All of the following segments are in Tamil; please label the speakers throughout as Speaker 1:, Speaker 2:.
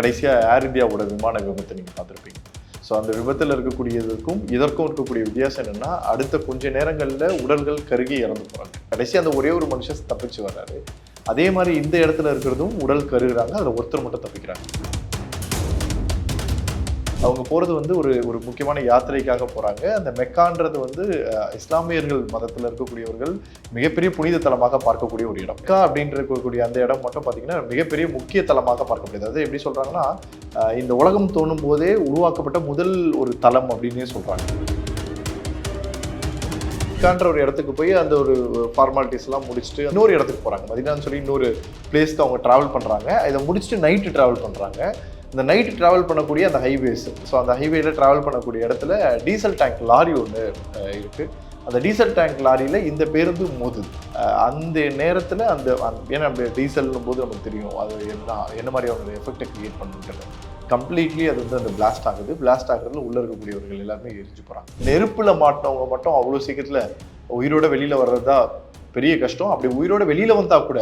Speaker 1: கடைசியாக ஏர் இந்தியாவோட விமான விபத்தை நீங்கள் பார்த்துருப்பீங்க. ஸோ அந்த விபத்தில் இருக்கக்கூடியதுக்கும் இதற்கும் இருக்கக்கூடிய வித்தியாசம் என்னென்னா அடுத்த கொஞ்ச நேரங்களில் உடல்கள் கருகி இறந்து போகிறாங்க கடைசி அந்த ஒரே ஒரு மனுஷன் தப்பிச்சு வர்றாரு. அதே மாதிரி இந்த இடத்துல இருக்கிறதும் உடல் கருகிறாங்க அதில் ஒருத்தர் மட்டும் தப்பிக்கிறாங்க. அவங்க போகிறது வந்து ஒரு ஒரு முக்கியமான யாத்திரைக்காக போகிறாங்க அந்த மெக்கான்றது வந்து இஸ்லாமியர்கள் மதத்தில் இருக்கக்கூடியவர்கள் மிகப்பெரிய புனித தலமாக பார்க்கக்கூடிய ஒரு இடம். மெக்கா அப்படின்ற இருக்கக்கூடிய அந்த இடம் மட்டும் பார்த்திங்கன்னா மிகப்பெரிய முக்கிய தலமாக பார்க்கக்கூடியது அது எப்படி சொல்கிறாங்கன்னா இந்த உலகம் தோணும் போதே உருவாக்கப்பட்ட முதல் ஒரு தலம் அப்படின்னே சொல்கிறாங்க மெக்கான்ற ஒரு இடத்துக்கு போய் அந்த ஒரு ஃபார்மாலிட்டிஸ்லாம் முடிச்சுட்டு இன்னொரு இடத்துக்கு போகிறாங்க மதினான்னு சொல்லி இன்னொரு பிளேஸ்க்கு அவங்க ட்ராவல் பண்ணுறாங்க இதை முடிச்சுட்டு நைட்டு ட்ராவல் பண்ணுறாங்க இந்த நைட்டு ட்ராவல் பண்ணக்கூடிய அந்த ஹைவேஸ் ஸோ அந்த ஹைவேல ட்ராவல் பண்ணக்கூடிய இடத்துல டீசல் டேங்க் லாரி ஒன்று இருக்குது அந்த டீசல் டேங்க் லாரியில் இந்த பேருந்து மோதுது. அந்த நேரத்தில் அந்த ஏன்னா அப்படி டீசல்னும் போது நமக்கு தெரியும் அது என்ன என்ன மாதிரியான எஃபெக்டை கிரியேட் பண்ணுன்றது. கம்ப்ளீட்லி அது வந்து அந்த பிளாஸ்ட் ஆகுது. பிளாஸ்ட் ஆகுறதுல உள்ளே இருக்கக்கூடியவர்கள் எல்லாருமே எரிஞ்சு போகிறாங்க நெருப்பில் மாட்டினவங்க மட்டும் அவ்வளோ சீக்கிரத்தில் உயிரோட வெளியில் வர்றது தான் பெரிய கஷ்டம். அப்படி உயிரோட வெளியில் வந்தால் கூட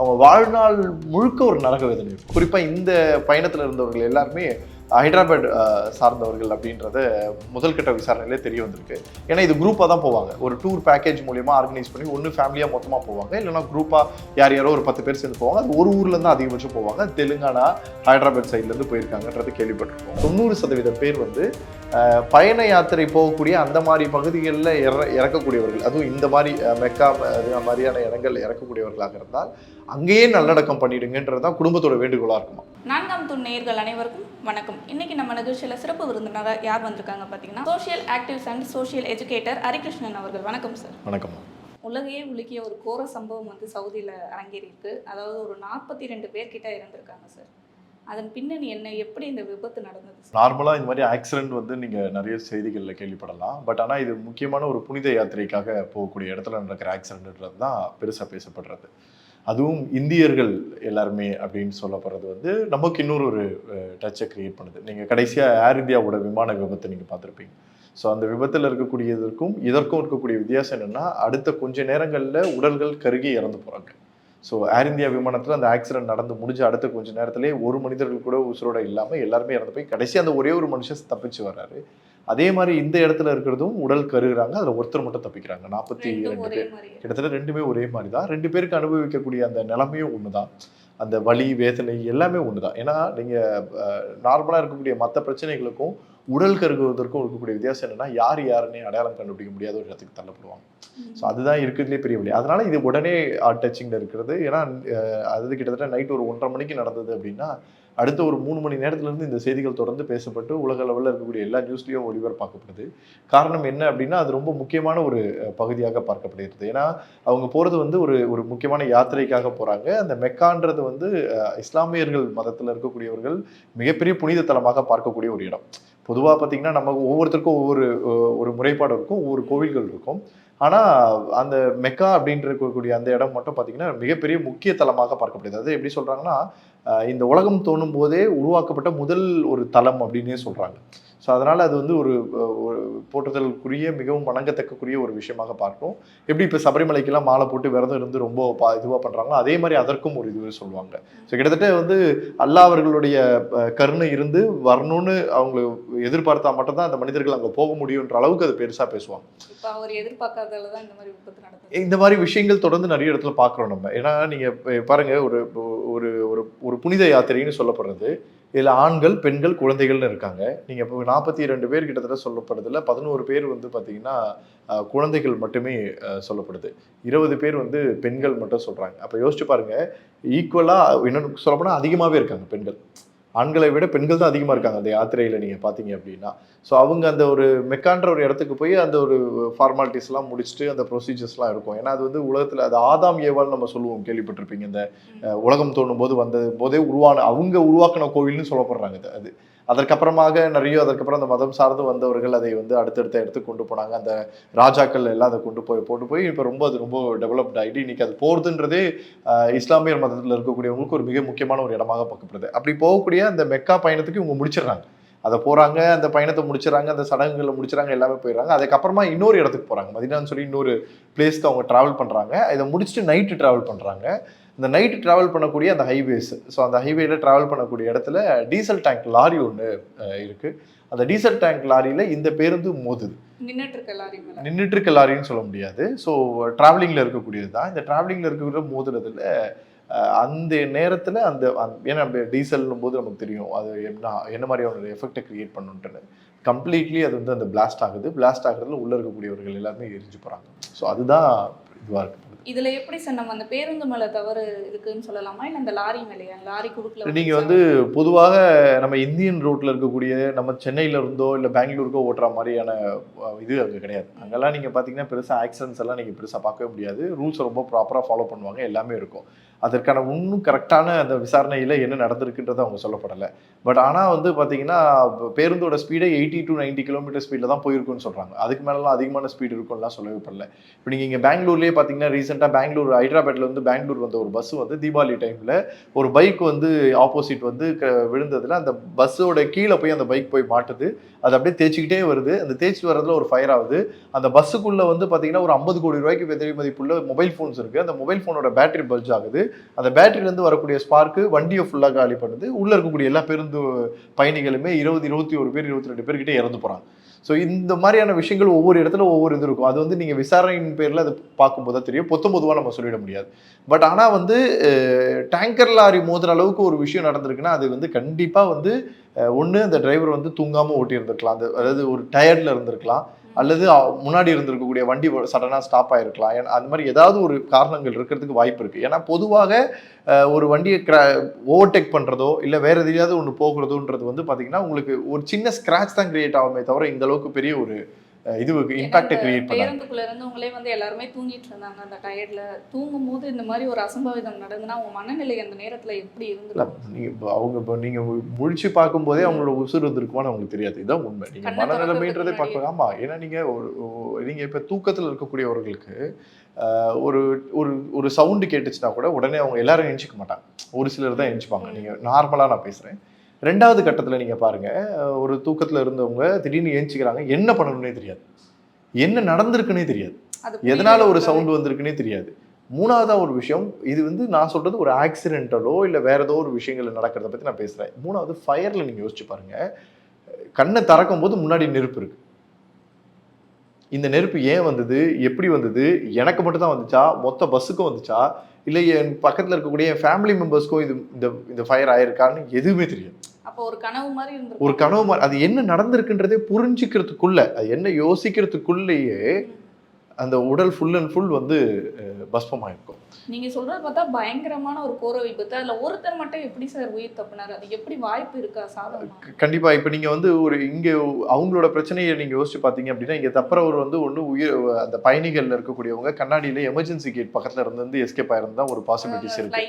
Speaker 1: அவங்க வாழ்நாள் முழுக்க ஒரு நரக வேதனை குறிப்பாக இந்த பயணத்தில் இருந்தவர்கள் எல்லாருமே ஹைதராபாத் சார்ந்தவர்கள் அப்படின்றத முதல் கட்ட விசாரணையிலே தெரிய வந்திருக்கு. ஏன்னா இது குரூப்பாக தான் போவாங்க. ஒரு டூர் பேக்கேஜ் மூலியமாக ஆர்கனைஸ் பண்ணி ஒன்று ஃபேமிலியாக மொத்தமாக போவாங்க. இல்லைன்னா குரூப்பாக யார் யாரோ ஒரு பத்து பேர் சேர்ந்து போவாங்க. அது ஒரு ஊர்லேருந்து அதிகபட்சம் போவாங்க. தெலுங்கானா ஹைதராபாத் சைட்லேருந்து போயிருக்காங்கன்றது கேள்விப்பட்டிருக்கோம். தொண்ணூறு சதவீதம் பேர் வந்து பயண யாத்திரை போகக்கூடிய அந்த மாதிரி பகுதிகளில் இற இறக்கக்கூடியவர்கள். அதுவும் இந்த மாதிரி மெக்கா அது மாதிரியான இடங்கள் இறக்கக்கூடியவர்களாக இருந்தால் அங்கேயே நல்லடக்கம் பண்ணிடுங்கன்றது தான் குடும்பத்தோட வேண்டுகோளாக இருக்குமா.
Speaker 2: நான்காம் துண் நேர்கள் அனைவருக்கும் வணக்கம். இன்னைக்கு நம்ம நிகழ்ச்சியில் சிறப்பு விருந்தினராக யார் வந்திருக்காங்க பார்த்தீங்கன்னா social actives and social educator Harikrishnan அவர்கள். வணக்கம் சார்
Speaker 1: வணக்கம்.
Speaker 2: உலகையே உலுக்கிய ஒரு கோர சம்பவம் வந்து சவுதியில் அரங்கேறியிருக்கு. அதாவது ஒரு நாற்பத்தி ரெண்டு பேர் கிட்ட இறந்திருக்காங்க சார் அதன் பின்னணி என்ன? எப்படி இந்த விபத்து நடந்தது
Speaker 1: நார்மலாக இந்த மாதிரி ஆக்சிடென்ட் வந்து நீங்கள் நிறைய செய்திகளில் கேள்விப்படலாம். பட் ஆனால் இது முக்கியமான ஒரு புனித யாத்திரைக்காக போகக்கூடிய இடத்துல நடக்கிற ஆக்சிடென்ட்ன்றது தான் பெருசாக பேசப்படுறது. அதுவும் இந்தியர்கள் எல்லாருமே அப்படின்னு சொல்லப்படுறது வந்து நமக்கு இன்னொரு ஒரு டச்சை கிரியேட் பண்ணுது. நீங்கள் கடைசியாக ஏர் இந்தியாவோட விமான விபத்தை நீங்கள் பார்த்துருப்பீங்க. ஸோ அந்த விபத்தில் இருக்கக்கூடியதற்கும் இதற்கும் இருக்கக்கூடிய வித்தியாசம் என்னென்னா அடுத்த கொஞ்ச நேரங்களில் உடல்கள் கருகி இறந்து போகிறாங்க ஸோ ஏர் இந்தியா விமானத்தில் அந்த ஆக்சிடென்ட் நடந்து முடிஞ்ச அடுத்த கொஞ்ச நேரத்திலே ஒரு மனிதர்கள் கூட உசுரோட இல்லாமல் எல்லாருமே இறந்து போய் கடைசி அந்த ஒரே ஒரு மனுஷன் தப்பிச்சு வர்றாரு. அதே மாதிரி இந்த இடத்துல இருக்கிறதும் உடல் கருகுறாங்க. அதில் ஒருத்தர் மட்டும் தப்பிக்கிறாங்க. நாற்பத்தி ரெண்டு பேர். கிட்டத்தட்ட ரெண்டுமே ஒரே மாதிரி தான் ரெண்டு பேருக்கு அனுபவிக்கக்கூடிய அந்த நிலைமையும் ஒன்று தான் அந்த வலி வேதனை எல்லாமே ஒன்று தான் ஏன்னா நீங்கள் நார்மலாக இருக்கக்கூடிய மற்ற பிரச்சனைகளுக்கும் உடல் கருகுவதற்கும் இருக்கக்கூடிய வித்தியாசம் என்னன்னா யார் யாருன்னே அடையாளம் கண்டுபிடிக்க முடியாத ஒரு இடத்துக்கு தள்ளப்படுவாங்க. ஸோ அதுதான் இருக்கிறதுலே பெரிய வழி அதனால இது உடனே டச்சிங்கில் இருக்கிறது. ஏன்னா அது கிட்டத்தட்ட நைட் ஒரு ஒன்றரை மணிக்கு நடந்தது அப்படின்னா அடுத்த ஒரு மூணு மணி நேரத்துலேருந்து இந்த செய்திகள் தொடர்ந்து பேசப்பட்டு உலக லெவலில் இருக்கக்கூடிய எல்லா நியூஸ்லேயும் ஒளிபரப்பாக்கப்படுது. காரணம் என்ன அப்படின்னா அது ரொம்ப முக்கியமான ஒரு பகுதியாக பார்க்கப்படுகிறது. ஏன்னா அவங்க போகிறது வந்து ஒரு ஒரு முக்கியமான யாத்திரைக்காக போகிறாங்க அந்த மெக்கான்றது வந்து இஸ்லாமியர்கள் மதத்தில் இருக்கக்கூடியவர்கள் மிகப்பெரிய புனித தலமாக பார்க்கக்கூடிய ஒரு இடம். பொதுவாக பார்த்தீங்கன்னா நம்ம ஒவ்வொருத்தருக்கும் ஒவ்வொரு ஒரு முறைப்பாடு இருக்கும் ஒவ்வொரு கோவில்கள் இருக்கும். ஆனால் அந்த மெக்கா அப்படின்ற இருக்கக்கூடிய அந்த இடம் மட்டும் பார்த்தீங்கன்னா மிகப்பெரிய முக்கிய தலமாக பார்க்கப்படுது. அது எப்படி சொல்கிறாங்கன்னா இந்த உலகம் தோணும் போதே உருவாக்கப்பட்ட முதல் ஒரு தலம் அப்படின்னே சொல்கிறாங்க ஸோ அதனால் அது வந்து ஒரு ஒரு போற்றுதலுக்குரிய மிகவும் வணங்கத்தக்கக்கூடிய ஒரு விஷயமாக பார்க்கும் எப்படி இப்போ சபரிமலைக்கெல்லாம் மாலை போட்டு விரதம் இருந்து ரொம்ப பா இதுவாக பண்ணுறாங்களோ அதே மாதிரி அதற்கும் ஒரு இது சொல்லுவாங்க. ஸோ கிட்டத்தட்ட வந்து அல்லாஹ் அவர்களுடைய கருணை இருந்து வரணும்னு அவங்க எதிர்பார்த்தா மட்டும்தான் அந்த மனிதர்கள் அங்கே போக முடியுன்ற அளவுக்கு அது பெருசாக பேசுவாங்க.
Speaker 2: தான் இந்த மாதிரி
Speaker 1: விஷயங்கள் தொடர்ந்து நிறைய இடத்துல பார்க்குறோம் நம்ம. ஏன்னா நீங்கள் பாருங்க ஒரு ஒரு ஒரு ஒரு புனித யாத்திரைன்னு சொல்லப்படுறது. இதில் ஆண்கள் பெண்கள் குழந்தைகள்னு இருக்காங்க. நீங்கள் இப்போ நாற்பத்தி ரெண்டு பேர் கிட்டத்தட்ட சொல்லப்படுதில் பதினோரு பேர் வந்து பார்த்தீங்கன்னா குழந்தைகள் மட்டுமே சொல்லப்படுது. இருபது பேர் வந்து பெண்கள் மட்டும் சொல்கிறாங்க அப்போ யோசிச்சு பாருங்கள் ஈக்குவலாக இன்னொன்று சொல்லப்போனால் அதிகமாகவே இருக்காங்க பெண்கள். ஆண்களை விட பெண்கள் தான் அதிகமாக இருக்காங்க அந்த யாத்திரையில் நீங்கள் பார்த்தீங்க அப்படின்னா. ஸோ அவங்க அந்த ஒரு மெக்கான்ற ஒரு இடத்துக்கு போய் அந்த ஒரு ஃபார்மாலிட்டிஸ்லாம் முடிச்சுட்டு அந்த ப்ரொசீஜர்ஸ்லாம் இருக்கும். ஏன்னா அது வந்து உலகத்தில் அது ஆதாம் ஏவால் நம்ம சொல்லுவோம். கேள்விப்பட்டிருப்பீங்க இந்த உலகம் தோணும் போது வந்த போதே உருவான அவங்க உருவாக்கின கோவில்னு சொல்லப்படுறாங்க அது. அதற்கப்புறமாக நிறைய அதற்கப்புறம் அந்த மதம் சார்ந்து வந்தவர்கள் அதை வந்து அடுத்தடுத்த இடத்துக்கு கொண்டு போனாங்க. அந்த ராஜாக்கள் எல்லாம் அதை கொண்டு போய் போட்டு போய் இப்போ ரொம்ப அது ரொம்ப டெவலப்ட் ஆகிட்டு இன்னைக்கு அது போகிறதுன்றதே இஸ்லாமியர் மதத்தில் இருக்கக்கூடியவங்களுக்கு ஒரு மிக முக்கியமான ஒரு இடமாக பார்க்கப்படுது. அப்படி போகக்கூடிய அந்த மெக்கா பயணத்துக்கு இவங்க முடிச்சிடுறாங்க. அதை போகிறாங்க அந்த பயணத்தை முடிச்சிடறாங்க அந்த சடங்குகளை முடிச்சுறாங்க எல்லாமே போயிடுறாங்க. அதுக்கப்புறமா இன்னொரு இடத்துக்கு போகிறாங்க மதினான்னு சொல்லி இன்னொரு பிளேஸ்க்கு அவங்க ட்ராவல் பண்ணுறாங்க இதை முடிச்சுட்டு நைட்டு ட்ராவல் பண்ணுறாங்க இந்த நைட்டு ட்ராவல் பண்ணக்கூடிய அந்த ஹைவேஸ் ஸோ அந்த ஹைவேல ட்ராவல் பண்ணக்கூடிய இடத்துல டீசல் டேங்க் லாரி ஒன்று இருக்குது அந்த டீசல் டேங்க் லாரியில் இந்த பேருந்து மோதுது. நின்றுட்டு இருக்க லாரின்னு சொல்ல முடியாது. ஸோ ட்ராவலிங்கில் இருக்கக்கூடியது தான். இந்த ட்ராவலிங்கில் இருக்கக்கூடிய மோதுறதுல அந்த நேரத்தில் அந்த அந்த- ஏன்னா டீசல்னும் போது நமக்கு தெரியும். அது என்ன என்ன மாதிரியான எஃபெக்டை கிரியேட் பண்ணுன்ட்டுன்னு. கம்ப்ளீட்லி அது வந்து அந்த பிளாஸ்ட் ஆகுது. பிளாஸ்ட் ஆகுறதுல உள்ளே இருக்கக்கூடியவர்கள் எல்லாருமே எரிஞ்சு போகிறாங்க ஸோ அதுதான் இதுவாக இருக்கு.
Speaker 2: இதுல எப்படி சார் நம்ம அந்த பேருந்து மேல தவறு இருக்குன்னு சொல்லலாமா? இல்ல அந்த லாரி மேலயா? லாரி குறுக்குல
Speaker 1: நீங்க வந்து பொதுவாக நம்ம இந்தியன் ரோட்ல இருக்கக்கூடிய நம்ம சென்னையில இருந்தோ இல்ல பெங்களூருக்கோ ஓட்டுற மாதிரியான இது அங்க கிடையாது. அங்கெல்லாம் நீங்க பாத்தீங்கன்னா பெருசா ஆக்சிடென்ட்ஸ் எல்லாம் நீங்க பெருசா பார்க்கவே முடியாது. ரூல்ஸ் ரொம்ப ப்ராப்பரா ஃபாலோ பண்ணுவாங்க. எல்லாமே இருக்கும். அதற்கான இன்னும் கரெக்டான அந்த விசாரணையில் என்ன நடந்திருக்குன்றது அவங்க சொல்லப்படலை. பட் ஆனால் வந்து பார்த்தீங்கன்னா பேருந்தோட ஸ்பீடே எயிட்டி டு 90 கிலோமீட்டர் ஸ்பீடில் தான் போயிருக்குன்னு சொல்கிறாங்க அதுக்கு மேலலாம் அதிகமான ஸ்பீடு இருக்கும்லாம் சொல்லவே படல. இப்போ நீங்கள் இங்கே பெங்களூர்லேயே பார்த்தீங்கன்னா ரீசெண்டாக பெங்களூர் ஹைதராபாத்ல வந்து பெங்களூர் வந்த ஒரு பஸ் வந்து தீபாவளி டைமில் ஒரு பைக் வந்து ஆப்போசிட் வந்து க- விழுந்ததில் அந்த பஸ்ஸோட கீழே போய் அந்த பைக் போய் மாட்டுது. அது அப்படியே தேய்ச்சிக்கிட்டே வருது. அந்த தேய்ச்சி வர்றதுல ஒரு ஃபயர் ஆகுது. அந்த பஸ்ஸுக்குள்ளே வந்து பார்த்தீங்கன்னா ஒரு ஐம்பது கோடி ரூபாய்க்கு விதை மதிப்புள்ள மொபைல் ஃபோன்ஸ் இருக்குது அந்த மொபைல் ஃபோனோட பேட்டரி பல்ஜ் ஆகுது. அந்த பேட்டரியிலேருந்து வரக்கூடிய ஸ்பார்க்கு வண்டியை ஃபுல்லாக காலி பண்ணுது. உள்ளே இருக்கக்கூடிய எல்லா பேருந்து பயணிகளுமே இருபது இருபத்தி ஒரு பேர் இருபத்தி ரெண்டு பேர்கிட்ட இறந்து போகிறாங்க ஸோ இந்த மாதிரியான விஷயங்கள் ஒவ்வொரு இடத்துல ஒவ்வொரு இது இருக்கும். அது வந்து நீங்கள் விசாரணையின் பேரில் அது பார்க்கும்போது தான் தெரியும். பொத்த பொதுவாக நம்ம சொல்லிட முடியாது. பட் ஆனால் வந்து டேங்கர் லாரி மோதுற அளவுக்கு ஒரு விஷயம் நடந்திருக்குன்னா அது வந்து கண்டிப்பாக வந்து ஒன்று அந்த டிரைவர் வந்து தூங்காமல் ஓட்டி இருந்திருக்கலாம் அதாவது ஒரு டயர்டில் இருந்திருக்கலாம். அல்லது முன்னாடி இருந்திருக்கக்கூடிய வண்டி சடனாக ஸ்டாப் ஆகிருக்கலாம் ஏன்னா அந்த மாதிரி ஏதாவது ஒரு காரணங்கள் இருக்கிறதுக்கு வாய்ப்பு இருக்குது ஏன்னா பொதுவாக ஒரு வண்டியை கிரா ஓவர்டேக் பண்ணுறதோ இல்லை வேறு எதையாவது ஒன்று போகிறதோன்றது வந்து பார்த்திங்கன்னா உங்களுக்கு ஒரு சின்ன ஸ்க்ராட்ச் தான் கிரியேட் ஆகுமே தவிர இந்த அளவுக்கு பெரிய ஒரு இதுவுக்கு இம்பாக்டை கிரியேட் பண்ணாது
Speaker 2: பேருந்துக்குள்ள இருந்தவங்களே வந்து எல்லாருமே தூங்கிட்டு இருந்தாங்க அந்த டயர்ட்ல தூங்கும் போது இந்த மாதிரி ஒரு அசம்பாவிதம் நடந்ததுன்னா அவங்க மனநிலை அந்த நேரத்துல எப்படி இருந்திருக்கும்
Speaker 1: நீங்க அவங்க நீங்க முழிச்சு பார்க்கும்போதே அவங்களோட உசுறு இருந்திருக்குமான்னு அவங்களுக்கு தெரியாது. இதான் உண்மை. நீங்க மனநிலைமைன்றதே பார்க்க ஆமா ஏன்னா நீங்க ஒரு நீங்க இப்ப தூக்கத்துல இருக்கக்கூடியவர்களுக்கு ஒரு ஒரு ஒரு சவுண்டு கேட்டுச்சுன்னா கூட உடனே அவங்க எல்லாரும் எஞ்சிக்க மாட்டாங்க. ஒரு சிலர் தான் எஞ்சிப்பாங்க. நீங்க நார்மலா நான் பேசுறேன். ரெண்டாவது கட்டத்துல நீங்க பாருங்க ஆஹ், ஒரு தூக்கத்துல இருந்தவங்க திடீர்னு ஏஞ்சிக்கிறாங்க என்ன பண்ணணும்னே தெரியாது. என்ன நடந்திருக்குன்னே தெரியாது. எதனால ஒரு
Speaker 2: இருக்காது.
Speaker 1: சவுண்ட் வந்திருக்குன்னே தெரியாது. மூணாவதா ஒரு விஷயம் இது வந்து நான் சொல்றது ஒரு ஆக்சிடென்டலோ இல்ல வேற ஏதோ ஒரு விஷயங்கள் நடக்கிறத பத்தி நான் பேசுறேன். மூணாவது ஃபயர்ல நீங்க யோசிச்சு பாருங்க. கண்ணை திறக்கும் போது முன்னாடி நெருப்பு இருக்கு. இந்த நெருப்பு ஏன் வந்தது? எப்படி வந்தது? எனக்கு மட்டும் தான் வந்துச்சா? மொத்த பஸ்ஸுக்கும் வந்துச்சா? இல்லை என் பக்கத்தில் இருக்கக்கூடிய ஃபேமிலி மெம்பர்ஸ்க்கும் இது இந்த இந்த ஃபயர் ஆயிருக்கான்னு எதுவுமே தெரியாது.
Speaker 2: அப்போ ஒரு கனவு மாதிரி
Speaker 1: ஒரு கனவு மாதிரி அது என்ன நடந்திருக்குன்றதே புரிஞ்சுக்கிறதுக்குள்ள அது என்ன யோசிக்கிறதுக்குள்ளேயே அந்த உடல் ஃபுல் அண்ட் ஃபுல் வந்து பஸ்பமாயிருக்கும்
Speaker 2: நீங்க சொல்றது பார்த்தா பயங்கரமான ஒரு கோர விபத்து. அதுல ஒருத்தர் மட்டும் எப்படி சார் உயிர் தப்புனாரு? அது எப்படி வாய்ப்பு இருக்கா
Speaker 1: க- கண்டிப்பா. இப்ப நீங்க வந்து ஒரு இங்க அவங்களோட பிரச்சனையை நீங்க யோசிச்சு பாத்தீங்க அப்படின்னா இங்க தப்புறவர் வந்து ஒண்ணு உயிர் அந்த பயணிகள்ல இருக்கக்கூடியவங்க கண்ணாடியில எமர்ஜென்சி கேட் பக்கத்துல இருந்து வந்து எஸ்கேப் ஆயிருந்தா ஒரு பாசிபிலிட்டிஸ் இருக்கு.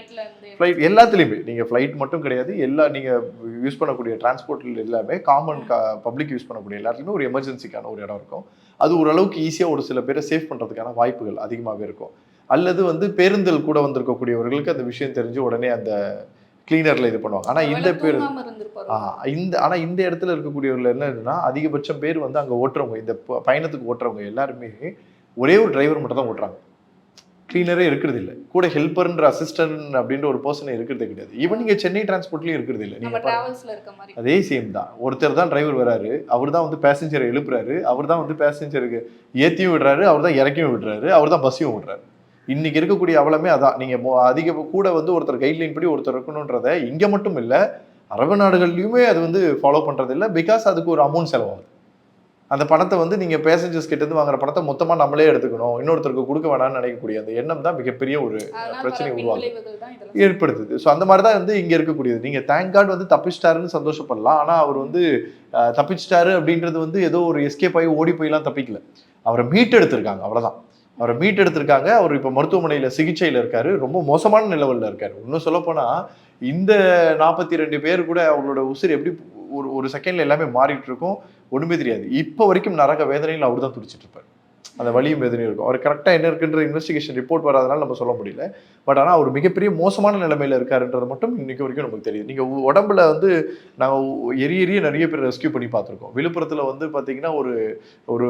Speaker 1: ஃப்ளைட் எல்லாத்துலேயுமே. நீங்கள் ஃப்ளைட் மட்டும் கிடையாது. எல்லா நீங்கள் யூஸ் பண்ணக்கூடிய டிரான்ஸ்போர்ட்டில் எல்லாமே காமன் பப்ளிக் யூஸ் பண்ணக்கூடிய எல்லாத்துலேயுமே ஒரு எமர்ஜென்சிக்கான ஒரு இடம் இருக்கும். அது ஓரளவுக்கு ஈஸியாக ஒரு சில பேரை சேவ் பண்ணுறதுக்கான வாய்ப்புகள் அதிகமாகவே இருக்கும். அல்லது வந்து பேருந்தில் கூட வந்திருக்கக்கூடியவர்களுக்கு அந்த விஷயம் தெரிஞ்சு உடனே அந்த கிளீனரில் இது பண்ணுவாங்க. ஆனால் இந்த பேர் இந்த ஆனா இந்த இடத்துல இருக்கக்கூடியவர்கள் என்னன்னா அதிகபட்சம் பேர் வந்து அங்க ஓட்டுறவங்க இந்த பயணத்துக்கு ஓட்டுறவங்க எல்லாருமே ஒரே ஒரு டிரைவர் மட்டும் தான் ஓட்டுறாங்க. கிளீனரே இருக்கிறது இல்ல கூட ஹெல்ப்பர்ன்ற அசிஸ்டன்ட் அப்படின்ற ஒரு பர்சன் இருக்கிறதே கிடையாது. ஈவன் நீங்க சென்னை டிரான்ஸ்போர்ட்லயும் இருக்கிறது இல்ல
Speaker 2: நம்ம
Speaker 1: நீங்க பாருங்க.
Speaker 2: டிராவல்ஸ்ல இருக்க மாதிரி.
Speaker 1: அதே சேம் தான். ஒருத்தர் தான் டிரைவர் வராரு அவர் தான் வந்து பேசஞ்சரை எழுப்புறாரு அவர் தான் வந்து பேசஞ்சருக்கு ஏத்தியும் விடுறாரு அவர் தான் இறக்கியும் விடுறாரு அவர் தான் பஸ்ஸையும் விடுறாரு இன்னைக்கு இருக்கக்கூடிய அவலமே அதான். நீங்க மொ- அதிக கூட வந்து ஒருத்தர் கைட்லைன் படி ஒருத்தர் இருக்கணுன்றத இங்க மட்டும் இல்ல அரபு நாடுகள்லயுமே அது வந்து ஃபாலோ பண்றது இல்ல பிகாஸ் அதுக்கு ஒரு அமௌண்ட் செலவாகுது. அந்த பணத்தை வந்து நீங்க பேசஞ்சர்ஸ் கிட்ட இருந்து வாங்குற பணத்தை மொத்தமா நம்மளே எடுத்துக்கணும். இன்னொருத்தருக்கு கொடுக்க வேணாம்னு நினைக்கக்கூடிய அந்த எண்ணம் தான் மிகப்பெரிய ஒரு பிரச்சனை
Speaker 2: இதெல்லாம்
Speaker 1: ஏற்படுத்துது. ஸோ அந்த மாதிரி தான் வந்து இங்கே இருக்கக்கூடியது. நீங்கள் தேங்க் கார்டு வந்து தப்பிச்சிட்டாருன்னு சந்தோஷப்படலாம். ஆனால் அவர் வந்து தப்பிச்சிட்டாரு அப்படின்றது வந்து ஏதோ ஒரு எஸ்கேப் ஆகி ஓடி போயெல்லாம் தப்பிக்கல. அவரை மீட் எடுத்திருக்காங்க அவ்வளோதான் அவரை மீட் எடுத்திருக்காங்க அவர் இப்போ மருத்துவமனையில் சிகிச்சையில் இருக்காரு. ரொம்ப மோசமான நிலவலில் இருக்காரு. இன்னும் சொல்லப்போனால் இந்த நாற்பத்தி ரெண்டு பேர் கூட அவங்களோட உசிர் எப்படி ஒரு ஒரு செகண்ட்ல எல்லாமே மாறிட்டு இருக்கும். ஒன்றுமே தெரியாது. இப்போ வரைக்கும் நரக வேதனையில் அவர் தான் துடிச்சிட்டு இருப்பார். அந்த வலியும் வேதனையும் இருக்கும். அவர் கரெக்டாக என்ன இருக்குன்ற இன்வெஸ்டிகேஷன் ரிப்போர்ட் வராதனால நம்ம சொல்ல முடியல. பட் ஆனால் அவர் மிகப்பெரிய மோசமான நிலைமையில் இருக்காருன்றது மட்டும் இன்னைக்கு வரைக்கும் நமக்கு தெரியுது. நீங்கள் உடம்புல வந்து நாங்கள் எரிய எரிய நிறைய பேர் ரெஸ்கியூ பண்ணி பார்த்துருக்கோம். விழுப்புரத்தில் வந்து பார்த்தீங்கன்னா ஒரு ஒரு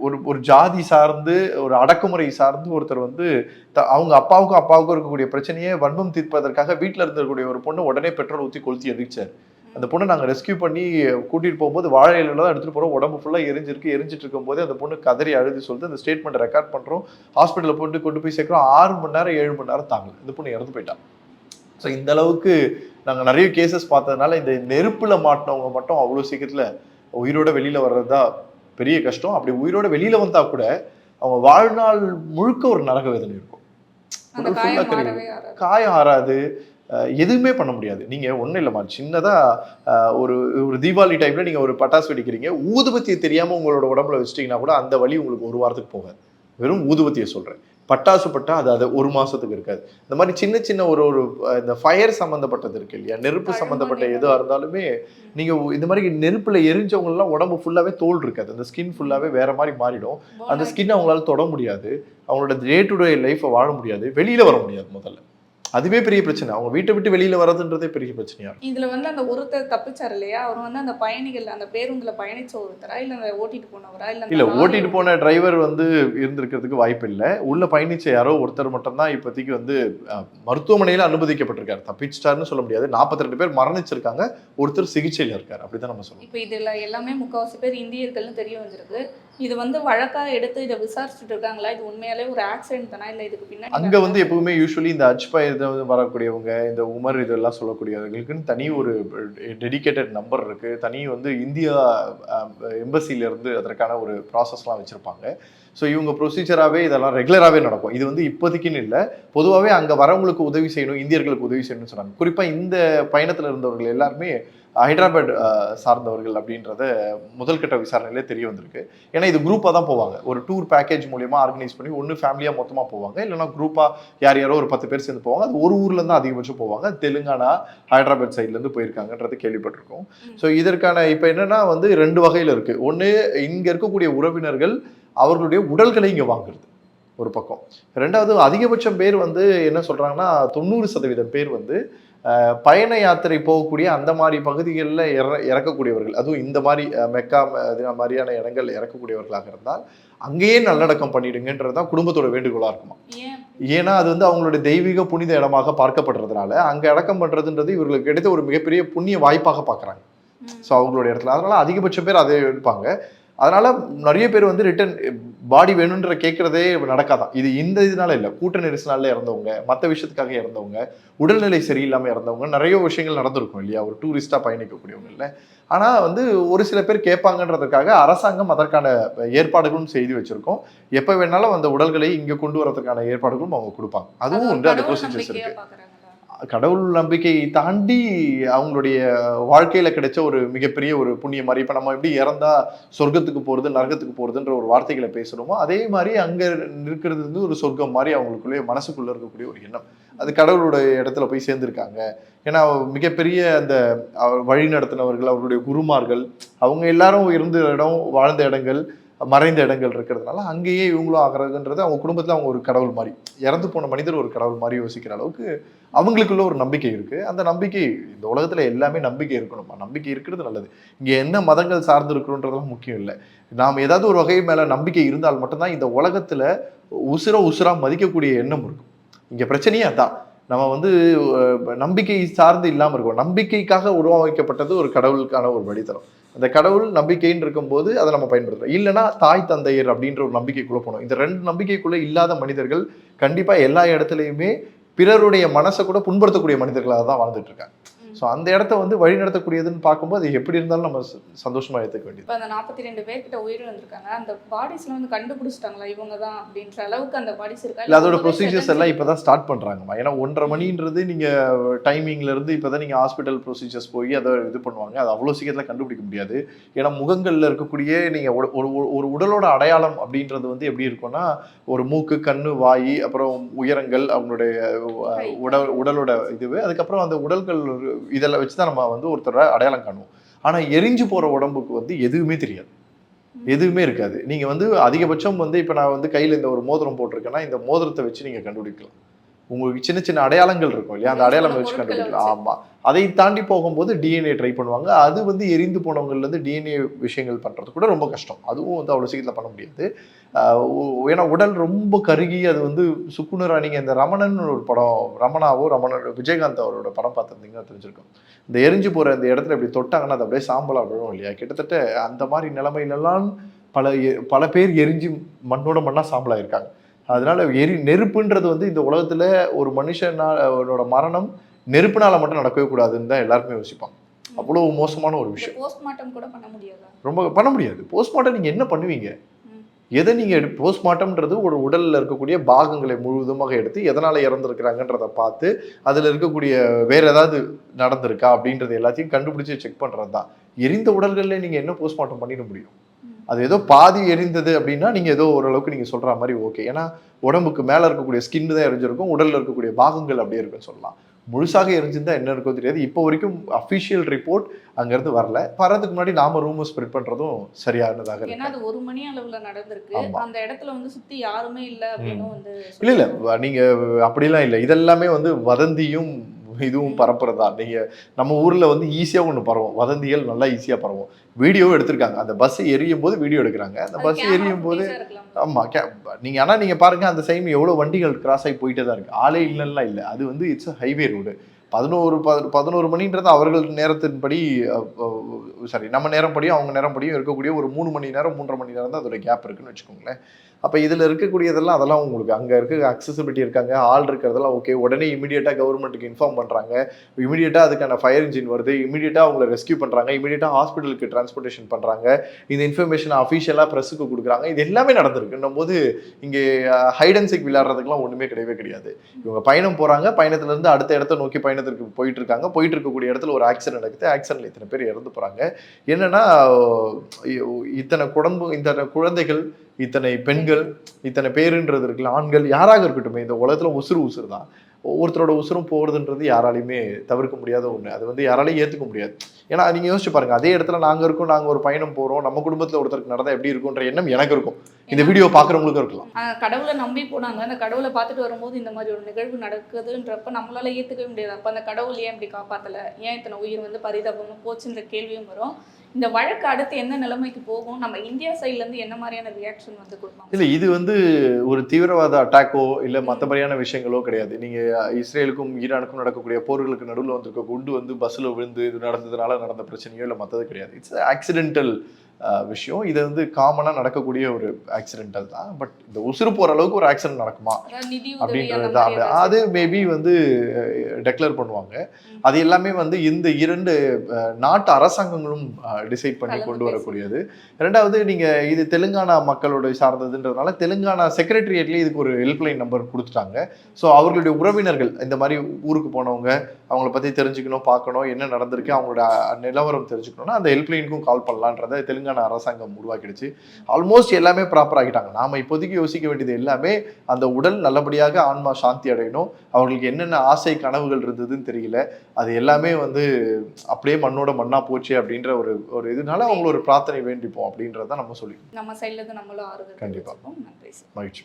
Speaker 1: ஒரு ஒரு ஜாதி சார்ந்து ஒரு அடக்குமுறை சார்ந்து ஒருத்தர் வந்து த- அவங்க அப்பாவுக்கும் அப்பாவுக்கும் இருக்கக்கூடிய பிரச்சனையை வன்மம் தீர்ப்பதற்காக வீட்டில் இருக்கக்கூடிய ஒரு பொண்ணு உடனே பெட்ரோல் ஊற்றி கொளுத்தி எரிச்சார் அந்த பொண்ணை நாங்கள் ரெஸ்கியூ பண்ணி கூட்டிட்டு போகும்போது வாழை இலையில தான் எடுத்துட்டு போறோம். உடம்பு ஃபுல்லாக எரிஞ்சிருக்கு. எரிஞ்சிட்டு இருக்கும்போது அந்த பொண்ணு கதறி அழுது சொல்லிட்டு அந்த ஸ்டேட்மெண்ட் ரெக்கார்ட் பண்றோம். ஹாஸ்பிட்டலில் போட்டு கொண்டு போய் சேர்க்குறோம். ஆறு மணி நேரம் ஏழு மணி நேரம் தாங்கல. இந்த பொண்ணு இறந்து போயிட்டான் ஸோ இந்த அளவுக்கு நாங்கள் நிறைய கேசஸ் பார்த்ததுனால இந்த நெருப்புல மாட்டினவங்க மட்டும் அவ்வளோ சீக்கிரத்தில் உயிரோட வெளியில வர்றது பெரிய கஷ்டம். அப்படி உயிரோட வெளியில வந்தா கூட அவங்க வாழ்நாள் முழுக்க ஒரு நரக வேதனை இருக்கும்.
Speaker 2: காயம் ஆறாது.
Speaker 1: எதுவுமே பண்ண முடியாது. நீங்க ஒண்ணும் இல்லைம்மா சின்னதா அஹ் ஒரு ஒரு தீபாவளி டைம்ல நீங்க ஒரு பட்டாசு வெடிக்கிறீங்க. ஊதுபத்தியை தெரியாம உங்களோட உடம்புல வச்சிட்டீங்கன்னா கூட அந்த வலி உங்களுக்கு ஒரு வாரத்துக்கு போகாது. வெறும் ஊதுபத்தியை சொல்றேன். பட்டாசு பட்டா அது அது ஒரு மாசத்துக்கு இருக்காது. இந்த மாதிரி சின்ன சின்ன ஒரு ஒரு இந்த ஃபயர் சம்பந்தப்பட்டது இருக்கு இல்லையா? நெருப்பு
Speaker 2: பழமொழி
Speaker 1: சம்பந்தப்பட்ட
Speaker 2: வந்து-
Speaker 1: எதுவா இருந்தாலுமே நீங்க இந்த மாதிரி நெருப்புல எரிஞ்சவங்க எல்லாம் உடம்பு ஃபுல்லாவே தோல் இருக்காது. அந்த ஸ்கின் ஃபுல்லாவே வேற மாதிரி மாறிடும். அந்த ஸ்கின் அவங்களால தொட முடியாது. அவங்களோட டே டு டே லைஃப்பை வாழ முடியாது. வெளியில வர முடியாது முதல்ல. அதுவே பெரிய பிரச்சனை. அவங்க வீட்டை விட்டு வெளியில வர்றதுன்றதே பெரிய பிரச்சனையா
Speaker 2: இதுல வந்து அந்த ஒருத்தர் தப்பிச்சார் இல்லையா? அவர் வந்து அந்த பயணிகள் அந்த பேருந்துல பயணிச்ச ஒருத்தரா? இல்ல அந்த ஓட்டிட்டு போனவரா? இல்ல
Speaker 1: இல்ல ஓட்டிட்டு போன டிரைவர் வந்து இருந்திருக்கிறதுக்கு வாய்ப்பு இல்லை. உள்ள பயணிச்ச யாரோ ஒருத்தர் மட்டும்தான் இப்போதைக்கு வந்து மருத்துவமனையில அனுமதிக்கப்பட்டிருக்காரு. தப்பிச்சிட்டாருன்னு சொல்ல முடியாது. 42 ரெண்டு பேர் மரணிச்சிருக்காங்க. ஒருத்தர் சிகிச்சையில இருக்காரு. அப்படிதான் நம்ம சொல்லணும்
Speaker 2: இப்போ இதுல எல்லாமே முக்காவாசி பேர் இந்தியர்கள்னு தெரிய வந்திருக்கு. இது வந்து வழக்கா எடுத்து இதை விசாரிச்சுட்டு இருக்காங்களா? இது உண்மையாலே ஒரு ஆக்சிடென்ட் தானா இல்ல இதுக்கு பின்னாடி
Speaker 1: அங்க வந்து எப்பவுமே யூஸ்வலி இந்த அஜ்பா இது வரக்கூடியவங்க இந்த உமர் இதெல்லாம் சொல்லக்கூடியவர்களுக்குன்னு தனி ஒரு டெடிகேட்டட் நம்பர் இருக்கு. தனி வந்து இந்தியா எம்பசில இருந்து அதற்கான ஒரு ப்ராசஸ்லாம் வச்சிருப்பாங்க. ஸோ இவங்க ப்ரொசீஜராகவே இதெல்லாம் ரெகுலராகவே நடக்கும். இது வந்து இப்போதைக்குன்னு இல்லை. பொதுவாகவே அங்கே வரவங்களுக்கு உதவி செய்யணும் இந்தியர்களுக்கு உதவி செய்யணும்னு சொன்னாங்க குறிப்பாக இந்த பயணத்தில் இருந்தவர்கள் எல்லாருமே ஹைதராபாத் சார்ந்தவர்கள் அப்படின்றத முதல் கட்ட விசாரணையிலே தெரிய வந்திருக்கு. ஏன்னா இது குரூப்பாக தான் போவாங்க. ஒரு டூர் பேக்கேஜ் மூலியமா ஆர்கனைஸ் பண்ணி ஒன்று ஃபேமிலியாக மொத்தமாக போவாங்க. இல்லைன்னா குரூப்பாக யார் யாரோ ஒரு பத்து பேர் சேர்ந்து போவாங்க. அது ஒரு ஊர்ல இருந்து அதிகபட்சம் போவாங்க. தெலுங்கானா ஹைதராபாத் சைட்ல இருந்து போயிருக்காங்கன்றது கேள்விப்பட்டிருக்கோம். ஸோ இதற்கான இப்போ என்னன்னா வந்து ரெண்டு வகையில் இருக்கு. ஒன்று இங்க இருக்கக்கூடிய உறவினர்கள் அவர்களுடைய உடல்களை இங்க வாங்குறது. ஒரு பக்கம். ரெண்டாவது அதிகபட்சம் பேர் வந்து என்ன சொல்றாங்கன்னா தொண்ணூறு சதவீதம் பேர் வந்து பயண யாத்திரை போகக்கூடிய அந்த மாதிரி பகுதிகளில் இற இறக்கக்கூடியவர்கள். அதுவும் இந்த மாதிரி மெக்கா மாதிரியான இடங்கள் இறக்கக்கூடியவர்களாக இருந்தால் அங்கேயே நல்லடக்கம் பண்ணிடுங்கன்றது தான் குடும்பத்தோட வேண்டுகோளா இருக்குமா?
Speaker 2: ஏன்?
Speaker 1: ஏன்னா அது வந்து அவங்களுடைய தெய்வீக புனித இடமாக பார்க்கப்படுறதுனால அங்க அடக்கம் பண்றதுன்றது இவர்களுக்கு கிடைத்த ஒரு மிகப்பெரிய புண்ணிய வாய்ப்பாக பார்க்கறாங்க. ஸோ அவங்களுடைய இடத்துல. அதனால அதிகபட்ச பேர் அதை எடுப்பாங்க. அதனால நிறைய பேர் வந்து ரிட்டர்ன் பாடி வேணுன்ற கேட்கறதே நடக்காதான். இது இந்த இதனால இல்லை. கூட்ட நெரிசனால இறந்தவங்க மற்ற விஷயத்துக்காக இறந்தவங்க உடல்நிலை சரியில்லாம இறந்தவங்க நிறைய விஷயங்கள் நடந்திருக்கும் இல்லையா? ஒரு டூரிஸ்டா பயணிக்கக்கூடியவங்கல்ல ஆனா வந்து ஒரு சில பேர் கேட்பாங்கன்றதுக்காக அரசாங்கம் அதற்கான ஏற்பாடுகளும் செய்து வச்சிருக்கோம். எப்ப வேணாலும் அந்த உடல்களை இங்க கொண்டு வரதுக்கான ஏற்பாடுகளும் அவங்க கொடுப்பாங்க. அதுவும்
Speaker 2: அது
Speaker 1: உண்டு. அந்த ப்ரொசீஜர்ஸ்
Speaker 2: நம்பிக்கையா
Speaker 1: இருக்கு.
Speaker 2: பாக்குறாங்களா
Speaker 1: கடவுள் நம்பிக்கையை தாண்டி அவங்களுடைய வாழ்க்கையில கிடைச்ச ஒரு மிகப்பெரிய ஒரு புண்ணிய மாதிரி. இப்போ நம்ம எப்படி இறந்தா சொர்க்கத்துக்கு போறது நரகத்துக்கு போறதுன்ற ஒரு வார்த்தைகளை பேசுறோமோ அதே மாதிரி அங்க இருக்கிறது வந்து ஒரு சொர்க்கம் மாதிரி அவங்களுக்குள்ளே மனசுக்குள்ள இருக்கக்கூடிய ஒரு எண்ணம். அது கடவுளுடைய இடத்துல போய் சேர்ந்துருக்காங்க. ஏன்னா மிகப்பெரிய அந்த வழி நடத்தினவர்கள் அவருடைய குருமார்கள் அவங்க எல்லாரும் இருந்த இடம் வாழ்ந்த இடங்கள் மறைந்த இடங்கள் இருக்கிறதுனால அங்கேயே இவங்களும் ஆகிறதுன்றது அவங்க குடும்பத்தில் அவங்க ஒரு கடவுள் மாதிரி. இறந்து போன மனிதர் ஒரு கடவுள் மாதிரி யோசிக்கிற அளவுக்கு அவங்களுக்குள்ள ஒரு நம்பிக்கை இருக்குது அந்த நம்பிக்கை இந்த உலகத்தில் எல்லாமே நம்பிக்கை இருக்கணுமா நம்பிக்கை இருக்கிறது நல்லது. இங்கே என்ன மதங்கள் சார்ந்து இருக்கிறோன்றதெல்லாம் முக்கியம் இல்லை. நாம் ஏதாவது ஒரு வகை மேலே நம்பிக்கை இருந்தால் மட்டும்தான் இந்த உலகத்தில் உசுர உசுராக மதிக்கக்கூடிய எண்ணம் இருக்கும். இங்கே பிரச்சனையே அதான். நம்ம வந்து நம்பிக்கை சார்ந்து இல்லாமல் இருக்கோம். நம்பிக்கைக்காக உருவாக்கப்பட்டது ஒரு கடவுளுக்கான ஒரு வழித்தரம் அந்த கடவுள் நம்பிக்கைன்னு இருக்கும்போது அதை நம்ம பயன்படுத்துகிறோம் இல்லைன்னா தாய் தந்தையர் அப்படின்ற ஒரு நம்பிக்கைக்குள்ளே போனோம் இந்த ரெண்டு நம்பிக்கைக்குள்ளே இல்லாத மனிதர்கள் கண்டிப்பாக எல்லா இடத்துலையுமே பிறருடைய மனசை கூட புண்படுத்தக்கூடிய மனிதர்களாக தான் வாழ்ந்துட்டு இருக்காங்க. ஸோ அந்த இடத்த வந்து வழி நடத்தக்கூடியதுன்னு பார்க்கும்போது அது எப்படி இருந்தாலும் நம்ம ச- சந்தோஷமா எடுத்துக்க வேண்டியது.
Speaker 2: இப்போ அந்த நாற்பத்தி ரெண்டு பேர்கிட்ட உயிர் வந்திருக்காங்க அந்த பாடிஸ்ல வந்து கண்டுபிடிச்சிட்டாங்களா இவங்க தான் அப்படின்ற அளவுக்கு அந்த பாடிஸ் இருக்கா?
Speaker 1: இல்ல அதோட ப்ரொசீஜர்ஸ் எல்லாம் இப்பதான் ஸ்டார்ட் பண்றாங்கம்மா. ஏன்னா ஒன்றரை மணின்றது நீங்க டைமிங்ல இருந்து இப்பதான் நீங்க ஹாஸ்பிட்டல் ப்ரொசீஜர்ஸ் போய் அதை இது பண்ணுவாங்க. அது அவ்வளவு சீக்கிரத்துல கண்டுபிடிக்க முடியாது. ஏன்னா முகங்கள்ல இருக்கக்கூடிய நீங்க ஒரு- ஒரு உடலோட அடையாளம் அப்படின்றது வந்து எப்படி இருக்கும்னா ஒரு மூக்கு கண்ணு வாய் அப்புறம் உயரங்கள் அவங்களுடைய. உடல் உடலோட இதுவு அதுக்கப்புறம் அந்த உடல்கள் இதெல்லாம் வச்சு தான் நம்ம வந்து ஒருத்தரை அடையாளம் காணுவோம். ஆனால் எரிஞ்சு போகிற உடம்புக்கு வந்து எதுவுமே தெரியாது. எதுவுமே இருக்காது. நீங்கள் வந்து அதிகபட்சம் வந்து இப்போ நான் வந்து கையில் இந்த ஒரு மோதிரம் போட்டிருக்கேன்னா இந்த மோதிரத்தை வச்சு நீங்கள் கண்டுபிடிக்கலாம். உங்களுக்கு சின்ன சின்ன அடையாளங்கள் இருக்கும் இல்லையா? அந்த அடையாளம் வச்சு கண்டுபிடிக்கலாம்.
Speaker 2: வச்சு.
Speaker 1: ஆமா. அதை தாண்டி போகும்போது டிஎன்ஏ ட்ரை பண்ணுவாங்க. அது வந்து எரிந்து போனவங்கள்ல இருந்து டிஎன்ஏ விஷயங்கள் பண்றது கூட ரொம்ப கஷ்டம். அதுவும் வந்து அவ்வளவு சீக்கிரத்தில் பண்ண முடியாது. ஏன்னா உடல் ரொம்ப கருகி அது வந்து சுக்குநூறா நீங்க இந்த ரமணன் ஒரு படம் ரமணாவோ ரமணன் விஜயகாந்த் அவரோட படம் பார்த்துருந்தீங்கன்னா தெரிஞ்சிருக்கும். இந்த எரிஞ்சு போற இந்த இடத்துல இப்படி தொட்டாங்கன்னா அது அப்படியே சாம்பலா விழும் இல்லையா? கிட்டத்தட்ட அந்த மாதிரி நிலைமையிலலாம் பல பல பேர் எரிஞ்சு மண்ணோட மண்ணா சாம்பலா இருக்காங்க அதனால எரி நெருப்புன்றது வந்து இந்த உலகத்துல ஒரு மனுஷனோட மரணம் நெருப்புனால மட்டும் நடக்கவே கூடாதுன்னு தான் எல்லாருமே யோசிப்பாங்க. அவ்வளவு மோசமான ஒரு விஷயம்.
Speaker 2: போஸ்ட்மார்ட்டம் கூட பண்ண முடியாதா?
Speaker 1: ரொம்ப பண்ண முடியாது. போஸ்ட்மார்ட்டம் நீங்க என்ன பண்ணுவீங்க. எதை நீங்க போஸ்ட்மார்ட்டம்ன்றது ஒரு உடல்ல இருக்கக்கூடிய பாகங்களை முழுவதுமாக எடுத்து எதனால இறந்துருக்கிறாங்கன்றத பார்த்து அதுல இருக்கக்கூடிய வேற ஏதாவது நடந்திருக்கா அப்படின்றது எல்லாத்தையும் கண்டுபிடிச்சு செக் பண்றது தான் எரிந்த உடல்கள்ல நீங்க என்ன போஸ்ட்மார்ட்டம் பண்ணிட முடியும். அது ஏதோ பாதி எரிந்தது அப்படின்னா நீங்க ஏதோ ஓரளவுக்கு நீங்க சொல்ற மாதிரி ஓகே. ஏன்னா உடம்புக்கு மேல இருக்கக்கூடிய ஸ்கின் தான் எரிஞ்சிருக்கும் உடல்ல இருக்கக்கூடிய பாகங்கள் அப்படியே இருக்குன்னு சொல்லலாம். முழுசாக எரிஞ்சிருந்தா என்ன இருக்கோ தெரியாது. இப்போ வரைக்கும் அஃபிஷியல் ரிப்போர்ட் அங்கிருந்து வரல. வரதுக்கு முன்னாடி நாம ரூமர் ஸ்ப்ரெட் பண்றதும் சரியானதாக
Speaker 2: ஏன்னா அது ஒரு மணி அளவுல நடந்திருக்கு. அந்த இடத்துல வந்து சுத்தி யாருமே இல்ல அப்படின்னு வந்து
Speaker 1: இல்ல இல்ல.
Speaker 2: சொல்லிருக்காங்க.
Speaker 1: வ- நீங்க அப்படிலாம் இல்ல. இதெல்லாமே வந்து வதந்தியும் இதுவும் பரப்புறதா? நீங்க நம்ம ஊர்ல வந்து ஈஸியா ஒண்ணு பரவும். வதந்திகள் நல்லா ஈஸியா பரவும். வீடியோ எடுத்திருக்காங்க. அந்த பஸ் எரியும் போது வீடியோ எடுக்கிறாங்க. அந்த பஸ் எரியும் போது
Speaker 2: footage ஆ இருக்கலாம்.
Speaker 1: ஆமா கே- நீங்க ஆனா நீங்க பாருங்க அந்த சைடு எவ்வளவு வண்டிகள் கிராஸ் ஆகி போயிட்டே தான் இருக்கு. ஆளே இல்லைன்னா இல்ல. அது வந்து இட்ஸ் ஹைவே ரோடு பதினோரு பதினோரு மணின்றது அவர்கள் நேரத்தின்படி சாரி நம்ம நேரம் படியும் அவங்க நேரம் படியும் இருக்கக்கூடிய ஒரு மூணு மணி நேரம் மூன்றரை மணி நேரம் தான் அதோட கேப் இருக்குன்னு வச்சுக்கோங்களேன். அப்போ இதில் இருக்கக்கூடியதெல்லாம் அதெல்லாம் உங்களுக்கு அங்கே இருக்க அக்சசிபிலிட்டி இருக்காங்க. ஆள் இருக்கிறதெல்லாம் ஓகே உடனே இமீடியட்டாக கவர்மெண்ட்டுக்கு இன்ஃபார்ம் பண்ணுறாங்க இமீடியட்டாக அதுக்கான ஃபயர் இன்ஜின் வருது. இமீடியட்டாக அவங்கள ரெஸ்கியூ பண்ணுறாங்க இமீடியட்டாக ஹாஸ்பிட்டலுக்கு டிரான்ஸ்போர்ட்டேஷன் பண்ணுறாங்க இந்த இன்ஃபர்மேஷன் அஃபிஷியலாக ப்ரெஸ்ஸுக்கு கொடுக்குறாங்க. இது எல்லாமே நடந்திருக்குன்னும் போது இங்கே ஹைட் விளையாடுறதுக்குலாம் ஒன்றுமே கிடையவே கிடையாது. இவங்க பயணம் போகிறாங்க பயணத்துலேருந்து அடுத்த இடத்த நோக்கி பயணத்திற்கு போயிட்டு இருக்காங்க. போயிட்டு இருக்கக்கூடிய இடத்துல ஒரு ஆக்சிடென்ட் நடக்குது. ஆக்சிடென்ட்ல இத்தனை பேர் இறந்து போகிறாங்க என்னென்னா இத்தனை குடும்பம் இத்தனை குழந்தைகள் இத்தனை பெண்கள் இத்தனை பேருன்றது இருக்குல்ல ஆண்கள் யாராக இருக்கட்டும் இந்த உலகத்தில் உசுறு உசுறு தான் ஒவ்வொருத்தரோட உசுரும் போகிறதுன்றது யாராலையுமே தவிர்க்க முடியாத ஒன்று அது வந்து யாராலையும் ஏற்றுக்க முடியாது. ஏன்னா நீங்கள் யோசிச்சு பாருங்க அதே இடத்துல நாங்கள் இருக்கோம் நாங்கள் ஒரு பயணம் போகிறோம் நம்ம குடும்பத்தில் ஒருத்தருக்கு நடந்தால் எப்படி இருக்குன்ற எண்ணம் எனக்கு இருக்கும். இந்த வீடியோ பார்க்குறவங்களுக்கும் இருக்கலாம்.
Speaker 2: கடவுளை நம்பி போனாங்க. அந்த கடவுளை பார்த்துட்டு வரும்போது இந்த மாதிரி ஒரு நிகழ்வு நடக்குதுன்றப்ப நம்மளால ஏத்துக்கவே முடியாது. அப்ப அந்த கடவுள் ஏன் இப்படி காப்பாத்தல? ஏன் இத்தனை உயிர் வந்து பரிதாபமா போச்சுன்ற கேள்வியும் வரும். இந்த வழக்கு அடுத்து என்ன நிலைமைக்கு போகும்? நம்ம இந்தியா சைட்ல இருந்து என்ன மாதிரியான ரியாக்ஷன் வந்து கொடுப்பாங்க?
Speaker 1: இல்லை இது வந்து ஒரு தீவிரவாத அட்டாக்கோ இல்லை மற்றபடியான விஷயங்களோ கிடையாது. நீங்கள் இஸ்ரேலுக்கும் ஈரானுக்கும் நடக்கக்கூடிய போர்களுக்கு நடுவில் வந்திருக்க குண்டு வந்து பஸ்ஸில் விழுந்து இது நடந்ததுனால நடந்த பிரச்சனையோ இல்லை மற்றது கிடையாது. இட்ஸ் ஆக்சிடென்டல் விஷயம். இது வந்து காமனாக நடக்கக்கூடிய ஒரு ஆக்சிடென்டல் தான். பட் இந்த உசுறு போகிற அளவுக்கு ஒரு ஆக்சிடென்ட் நடக்குமா? அப்படின்றது தான். அது மேபி வந்து டெக்ளேர் பண்ணுவாங்க. அது எல்லாமே வந்து இந்த இரண்டு நாட்டு அரசாங்கங்களும் டிசைட் பண்ணி கொண்டு. வரக்கூடியது. ரெண்டாவது நீங்க இது தெலுங்கானா மக்களோட சார்ந்ததுன்றதுனால தெலுங்கானா செக்ரட்டரியேட்லேயே இதுக்கு ஒரு ஹெல்ப்லைன் நம்பர் கொடுத்துட்டாங்க. ஸோ அவர்களுடைய உறவினர்கள் இந்த மாதிரி ஊருக்கு போனவங்க அவங்கள பத்தி தெரிஞ்சுக்கணும் பார்க்கணும் என்ன நடந்திருக்கு அவங்களோட நிலவரம் தெரிஞ்சுக்கணும்னா அந்த ஹெல்ப்லைனுக்கும் கால் பண்ணலான்றதை தெலுங்கானா அரசாங்கம் உருவாக்கிடுச்சு. ஆல்மோஸ்ட் எல்லாமே ப்ராப்பர் ஆகிட்டாங்க. நாம இப்போதைக்கு யோசிக்க வேண்டியது எல்லாமே அந்த உடல் நல்லபடியாக ஆன்மா சாந்தி அடையணும். அவர்களுக்கு என்னென்ன ஆசை கனவுகள் இருந்ததுன்னு தெரியல. அது எல்லாமே வந்து அப்படியே மண்ணோட மண்ணா போச்சு அப்படின்ற ஒரு ஒரு இதனால அவங்கள ஒரு பிரார்த்தனை வேண்டிப்போம் அப்படின்றத நம்ம சொல்லி
Speaker 2: நம்ம சைட்ல இருந்து நம்மளும் ஆறுதல்
Speaker 1: கண்டிப்பா. மகிழ்ச்சி.